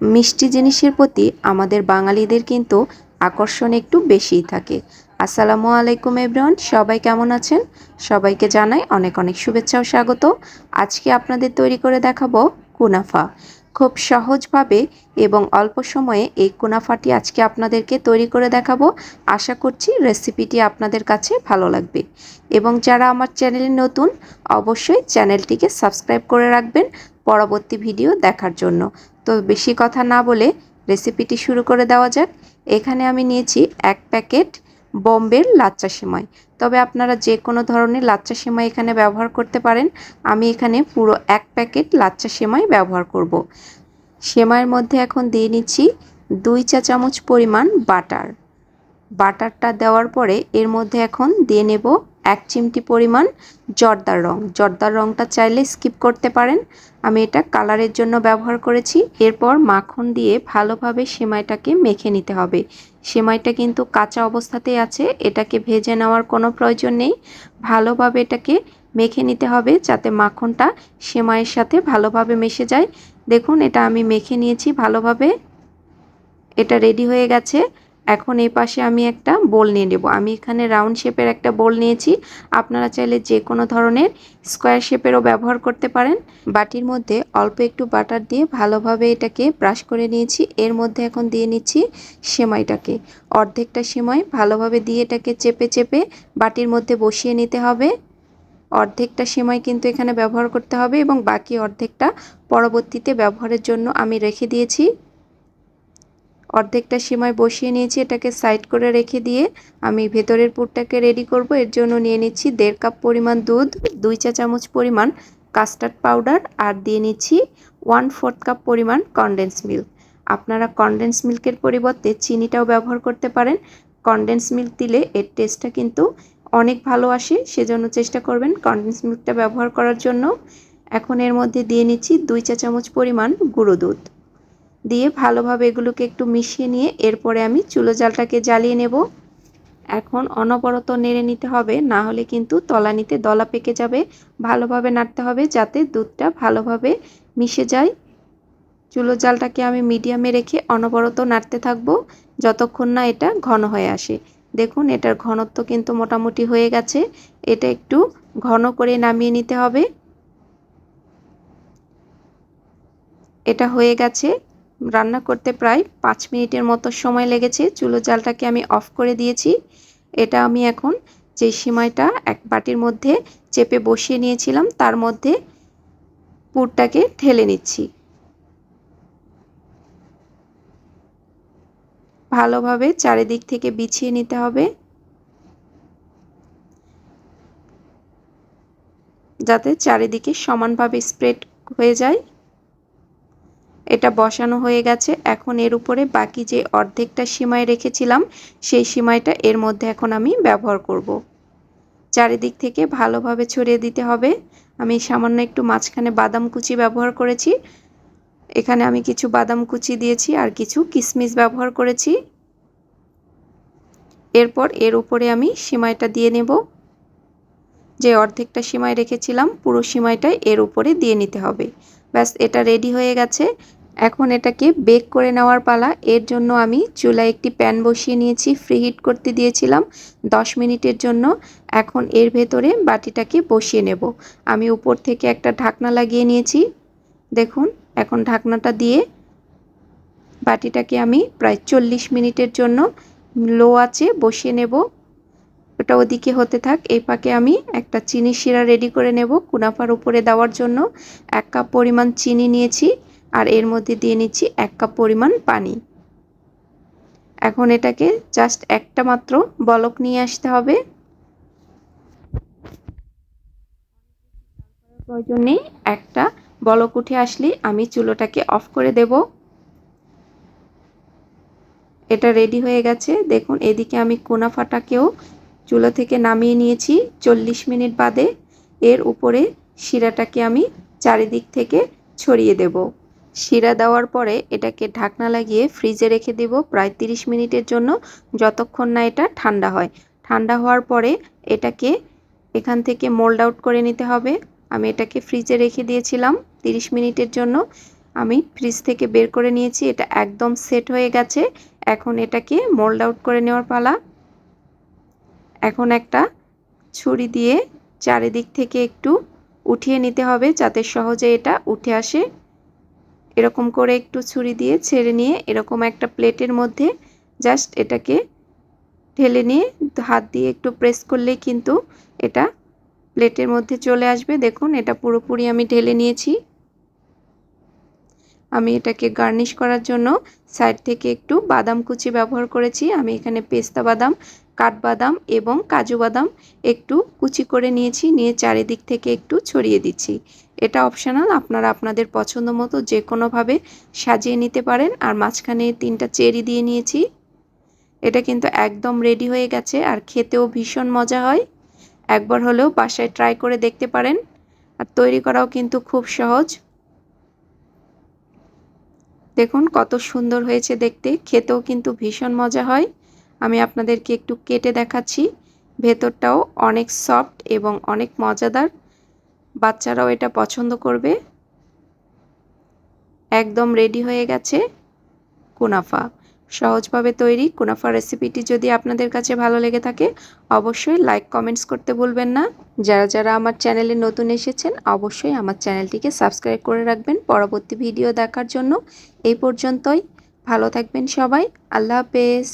মিষ্টি জিনিসের প্রতি আমাদের বাঙালিদের কিন্তু আকর্ষণ একটু বেশিই থাকে। আসসালামু আলাইকুম এভরিওয়ান, সবাই কেমন আছেন? সবাইকে জানাই অনেক অনেক শুভেচ্ছা ও স্বাগত। আজকে আপনাদের তৈরি করে দেখাবো কুনাফা। খুব সহজভাবে এবং অল্প সময়ে এই কুনাফাটি আজকে আপনাদেরকে তৈরি করে দেখাবো। আশা করছি রেসিপিটি আপনাদের কাছে ভালো লাগবে। এবং যারা আমার চ্যানেলে নতুন, অবশ্যই চ্যানেলটিকে সাবস্ক্রাইব করে রাখবেন পরবর্তী ভিডিও দেখার জন্য। তো বেশি কথা না বলে রেসিপিটি শুরু করে দেওয়া যাক। এখানে আমি নিয়েছি এক প্যাকেট বম্বের লাচ্চা সেমাই। তবে আপনারা যে কোনো ধরনের লাচ্চা সেমাই এখানে ব্যবহার করতে পারেন। আমি এখানে পুরো এক প্যাকেট লাচ্চা সেমাই ব্যবহার করব। সেমাইয়ের মধ্যে এখন দিয়ে নিচ্ছি দুই চা চামচ পরিমাণ বাটার। বাটারটা দেওয়ার পরে এর মধ্যে এখন দিয়ে নেব এক চিমটি পরিমাণ জর্দার রং। জর্দার রংটা চাইলে স্কিপ করতে পারেন। আমি এটা কালারের জন্য ব্যবহার করেছি। এরপর মাখন দিয়ে ভালোভাবে সেমাইটাকে মেখে নিতে হবে। সেমাইটা কিন্তু কাঁচা অবস্থাতেই আছে। এটাকে ভেজে নেওয়ার কোনো প্রয়োজন নেই। ভালোভাবে এটাকে মেখে নিতে হবে যাতে মাখনটা সেমাইয়ের সাথে ভালোভাবে মিশে যায়। দেখুন, এটা আমি মেখে নিয়েছি ভালোভাবে। এটা রেডি হয়ে গেছে। এখন এই পাশে আমি একটা বোল নিয়ে নেব। আমি এখানে রাউন্ড শেপের একটা বোল নিয়েছি। আপনারা চাইলে যে কোনো ধরনের স্কোয়ার শেপেরও ব্যবহার করতে পারেন। বাটির মধ্যে অল্প একটু বাটার দিয়ে ভালোভাবে এটাকে ব্রাশ করে নিয়েছি। এর মধ্যে এখন দিয়ে নিচ্ছি সেমাইটাকে। অর্ধেকটা সেমাই ভালোভাবে দিয়ে এটাকে চেপে চেপে বাটির মধ্যে বসিয়ে নিতে হবে। অর্ধেকটা সেমাই কিন্তু এখানে ব্যবহার করতে হবে এবং বাকি অর্ধেকটা পরবর্তীতে ব্যবহারের জন্য আমি রেখে দিয়েছি। অর্ধেকটা সিমাই বসিয়ে নিয়েছি, এটাকে সাইড করে রেখে দিয়ে আমি ভেতরের পুরটাকে রেডি করব। এর জন্য নিয়ে নিচ্ছি দেড় কাপ পরিমাণ দুধ, দুই চা চামচ পরিমাণ কাস্টার্ড পাউডার আর দিয়ে নিচ্ছি ওয়ান ফোর্থ কাপ পরিমাণ কনডেন্স মিল্ক আপনারা কনডেন্স মিল্কের পরিবর্তে চিনিটাও ব্যবহার করতে পারেন। কনডেন্স মিল্ক দিলে এর টেস্টটা কিন্তু অনেক ভালো আসে, সেজন্য চেষ্টা করবেন কনডেন্স মিল্কটা ব্যবহার করার জন্য। এখন এর মধ্যে দিয়ে নিচ্ছি দুই চা চামচ পরিমাণ গুঁড়ো দুধ। দিয়ে ভালোভাবে এগুলোকে একটু মিশিয়ে নিয়ে এরপরে আমি চুলো জালটাকে জ্বালিয়ে নেব। এখন অনবরত নেড়ে নিতে হবে, না হলে কিন্তু তলানিতে দলা পেকে যাবে। ভালোভাবে নাড়তে হবে যাতে দুধটা ভালোভাবে মিশে যায়। চুলো জালটাকে আমি মিডিয়ামে রেখে অনবরত নাড়তে থাকব, যতক্ষণ না এটা ঘন হয়ে আসে। দেখুন, এটার ঘনত্ব কিন্তু মোটামুটি হয়ে গেছে। এটা একটু ঘন করে নামিয়ে নিতে হবে। এটা হয়ে গেছে। রান্না করতে প্রায় পাঁচ মিনিটের মতো সময় লেগেছে। চুলো জালটাকে আমি অফ করে দিয়েছি। এটা আমি এখন যে সিমাইটা এক বাটির মধ্যে চেপে বসিয়ে নিয়েছিলাম, তার মধ্যে পুরটাকে ঢেলে নিচ্ছি। ভালোভাবে চারিদিক থেকে বিছিয়ে নিতে হবে। যাতে চারিদিকে সমানভাবে স্প্রেড হয়ে যায়। এটা বসানো হয়ে গেছে। এখন এর উপরে বাকি যে অর্ধেকটা সীমায় রেখেছিলাম, সেই সীমাইটা এর মধ্যে এখন আমি ব্যবহার করব। চারিদিক থেকে ভালোভাবে ছড়িয়ে দিতে হবে। আমি সামান্য একটু মাঝখানে বাদাম কুচি ব্যবহার করেছি। এখানে আমি কিছু বাদাম কুচি দিয়েছি আর কিছু কিশমিশ ব্যবহার করেছি। এরপর এর উপরে আমি সিমাইটা দিয়ে নেব। যে অর্ধেকটা সিমাই রেখেছিলাম, পুরো সিমাইটাই এর উপরে দিয়ে নিতে হবে। ব্যাস, এটা রেডি হয়ে গেছে। এখন এটাকে বেক করে নেওয়ার পালা। এর জন্য আমি চুলায় একটি প্যান বসিয়ে নিয়েছি ফ্রি হিট করতে দিয়েছিলাম 10 মিনিটের জন্য। এখন এর ভেতরে বাটিটাকে বসিয়ে নেব। আমি উপর থেকে একটা ঢাকনা লাগিয়ে নিয়েছি। দেখুন, এখন ঢাকনাটা দিয়ে বাটিটাকে আমি প্রায় চল্লিশ মিনিটের জন্য লো আছে বসিয়ে নেব। ওটা ওদিকে হতে থাক, এই পাকে আমি একটা চিনি শিরা রেডি করে নেব কুনাফার উপরে দেওয়ার জন্য। এক কাপ পরিমাণ চিনি নিয়েছি। আর এর মধ্যে দিয়ে নিচ্ছি এক কাপ পরিমাণ পানি। এখন এটাকে জাস্ট একটা মাত্র বলক নিয়ে আসতে হবে। প্রয়োজন নেই একটা বলক উঠে আসলে আমি চুলোটাকে অফ করে দেব। এটা রেডি হয়ে গেছে। দেখুন, এদিকে আমি কোনাফাটাকেও চুলো থেকে নামিয়ে নিয়েছি চল্লিশ মিনিট বাদে। এর উপরে শিরাটাকে আমি চারিদিক থেকে ছড়িয়ে দেবো। শিরা দেওয়ার পরে এটাকে ঢাকনা লাগিয়ে ফ্রিজে রেখে দেব প্রায় 30 মিনিটের জন্য, যতক্ষণ না এটা ঠান্ডা হয়। ঠান্ডা হওয়ার পরে এটাকে এখান থেকে মোল্ড আউট করে নিতে হবে। আমি এটাকে ফ্রিজে রেখে দিয়েছিলাম 30 মিনিটের জন্য। আমি ফ্রিজ থেকে বের করে নিয়েছি, এটা একদম সেট হয়ে গেছে। এখন এটাকে মোল্ড আউট করে নেওয়ার পালা। এখন একটা ছুরি দিয়ে চারিদিক থেকে একটু উঠিয়ে নিতে হবে যাতে সহজে এটা উঠে আসে। এরকম করে একটু ছুরি দিয়ে ছেড়ে নিয়ে এরকম একটা প্লেটের মধ্যে জাস্ট এটাকে ঢেলে নিয়ে হাত দিয়ে একটু প্রেস করলেই কিন্তু এটা প্লেটের মধ্যে চলে আসবে। দেখুন, এটা পুরোপুরি আমি ঢেলে নিয়েছি। আমি এটাকে গার্নিশ করার জন্য সাইড থেকে একটু বাদাম কুচি ব্যবহার করেছি। আমি এখানে পেস্তা বাদাম, কাঠবাদাম এবং কাজু বাদাম একটু কুচি করে নিয়েছি, নিয়ে চারিদিক থেকে একটু ছড়িয়ে দিচ্ছি। এটা অপশনাল আপনারা আপনাদের পছন্দ মতো যে কোনোভাবে সাজিয়ে নিতে পারেন। আর মাঝখানে তিনটা চেরি দিয়ে নিয়েছি। এটা কিন্তু একদম রেডি হয়ে গেছে, আর খেতেও ভীষণ মজা হয়। একবার হলেও বাসায় ট্রাই করে দেখতে পারেন। আর তৈরি করাও কিন্তু খুব সহজ। দেখুন কত সুন্দর হয়েছে দেখতে, খেতেও কিন্তু ভীষণ মজা হয়। আমি আপনাদেরকে একটু কেটে দেখাচ্ছি। ভেতরটাও অনেক সফট এবং অনেক মজাদার। বাচ্চারাও এটা পছন্দ করবে। একদম রেডি হয়ে গেছে কুনাফা। সহজভাবে তৈরি কুনাফা রেসিপিটি যদি আপনাদের কাছে ভালো লেগে থাকে, অবশ্যই লাইক কমেন্টস করতে ভুলবেন না। যারা যারা আমার চ্যানেলে নতুন এসেছেন, অবশ্যই আমার চ্যানেলটিকে সাবস্ক্রাইব করে রাখবেন পরবর্তী ভিডিও দেখার জন্য। এই পর্যন্তই, ভালো থাকবেন সবাই, আল্লাহ হাফেজ।